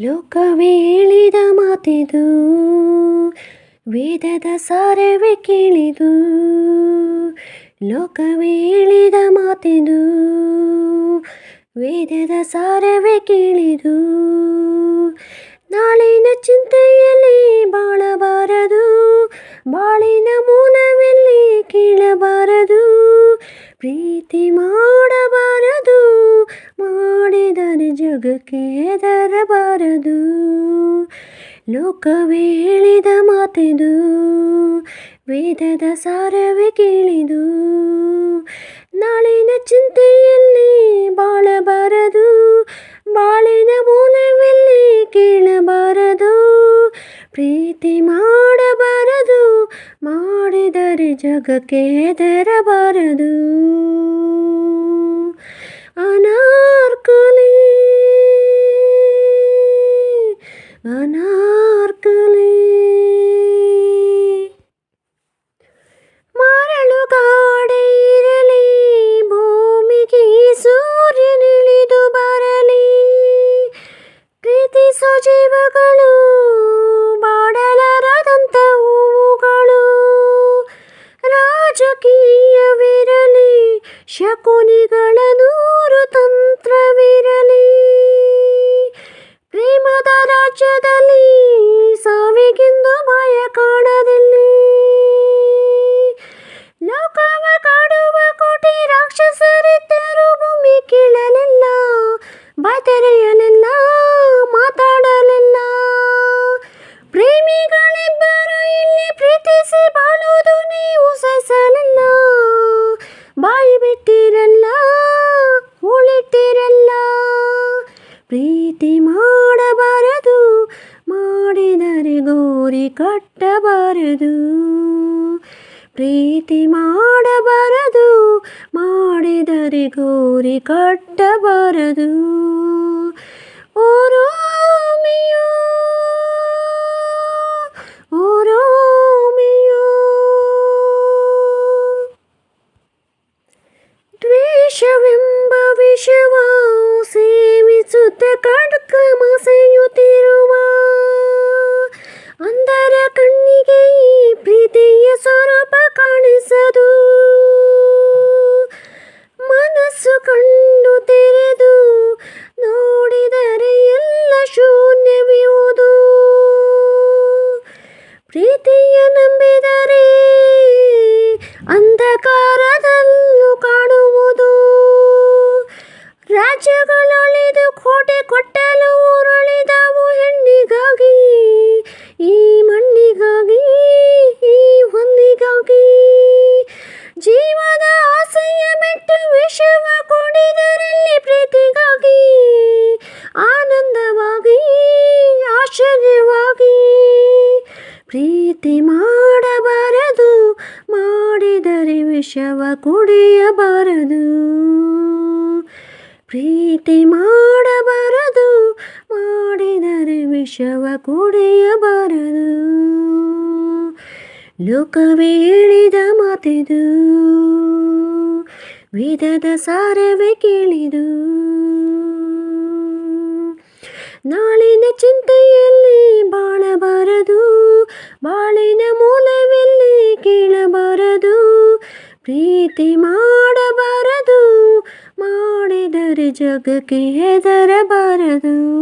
ಲೋಕವೇ ಹೇಳಿದ ಮಾತಿದು, ವೇದದ ಸಾರವೇ ಕೇಳಿದು, ಲೋಕವೇಳಿದ ಮಾತಿದು, ವೇದದ ಸಾರವೇ ಕೇಳಿದು. ನಾಳಿನ ಚಿಂತೆಯಲ್ಲಿ ಬಾಳಬಾರದು, ಬಾಳಿನ ಮೂಲವೆಲ್ಲಿ ಕೇಳಬಾರದು. ಪ್ರೀತಿ ಮಾಡಬಾರದು ಮಾಡಿದರೆ ಜಗಕ್ಕೆ ಹೆದರಬಾರದು ಲೋಕವೇ ಹೇಳಿದ ಮಾತೆದು, ವೇದದ ಸಾರವೇ ಕೇಳಿದು. ನಾಳಿನ ಚಿಂತೆಯಲ್ಲಿ ಬಾಳಬಾರದು, ಬಾಳಿನ ಮೂಲವೆಲ್ಲಿ ಕೇಳಬಾರದು. ಪ್ರೀತಿ ಮಾಡಬಾರದು, ಮಾಡಿದರೆ ಜಗಕ್ಕೆ ಹೆದರಬಾರದು ಅನಾರ್ಕಲಿ ಅನಾರ್ಕಲಿ. ಮರಳು ಗಾಡೆ ಇರಲಿ, ಭೂಮಿಗೆ ಸೂರ್ಯನಿಳಿದು ಬರಲಿ. ಪ್ರೀತಿಸೋ ಜೀವಗಳು ಮಾಡಲಾರದಂಥ ಹೂವುಗಳು ರಾಜಕೀಯವಿರಲಿ, ಶಕುನಿಗಳ ನೂರು ತಂತ್ರವಿರಲಿ. ರಾಜ್ಯದಲ್ಲಿ ಸಾವಿಗೆಂದು ಭಯ ಕಾಣದಲ್ಲಿ. ಲೋಕವ ಕಾಡುವ ಕೋಟಿ ರಾಕ್ಷಸರಿದ್ದರು ಭೂಮಿ ಕೀಳಲಿಲ್ಲ, ಬಾಯ್ತೆರೆಯಲಿಲ್ಲ, ಮಾತಾಡಲಿಲ್ಲ. ಪ್ರೇಮಿಗಳಿಬ್ಬರು ಇಲ್ಲಿ ಪ್ರೀತಿಸಿ ಬಾಳುವುದು ನೀವು ಸಹಿಸಲಿಲ್ಲ. ಬಾಯಿ ಬಿಟ್ಟಿರಲ್ಲ ಉಳಿಟ್ಟಿರಲ್ಲ ಪ್ರೀತಿ ಮಾಡಬಾರದು ಕಟ್ಟಬಾರದು ಪ್ರೀತಿ ಮಾಡಬಾರದು ಮಾಡಿದರೆ ಗೋರಿ ಕಟ್ಟಬಾರದು. Oh Romeo oh Romeo. ದ್ವೇಷವೆಂಬ ವಿಷವ ಸೇವಿಸುತ್ತ ಕಡ್ಕ ಮನಸ್ಸು ಕಣ್ಣು ತೆರೆದು ನೋಡಿದರೆ ಎಲ್ಲ ಶೂನ್ಯವಿಯುವುದು ಪ್ರೀತಿಯ ನಂಬಿದರೆ ಅಂಧಕಾರದಲ್ಲೂ ಕಾಣುವುದು. ರಾಜ್ಯಗಳೊಳಿದು ಕೋಟೆ ಕೊಟ್ಟಲು ಉರುಳಿದವು ಹೆಣ್ಣಿಗಾಗಿ. ಪ್ರೀತಿ ಮಾಡಬಾರದು, ಮಾಡಿದರೆ ವಿಷವ ಕುಡಿಯಬಾರದು. ಪ್ರೀತಿ ಮಾಡಬಾರದು, ಮಾಡಿದರೆ ವಿಷವ ಕುಡಿಯಬಾರದು. ಲೋಕವೇ ಹೇಳಿದ ಮಾತಿದು, ವೇದದ ಸಾರವೇ ಕೇಳಿದು. ಮೂಲವೆಲ್ಲಿ ಕೇಳಬಾರದು? ಪ್ರೀತಿ ಮಾಡಬಾರದು? ಮಾಡಿದರೆ ಜಗಕ್ಕೆ ಹೆದರಬಾರದು?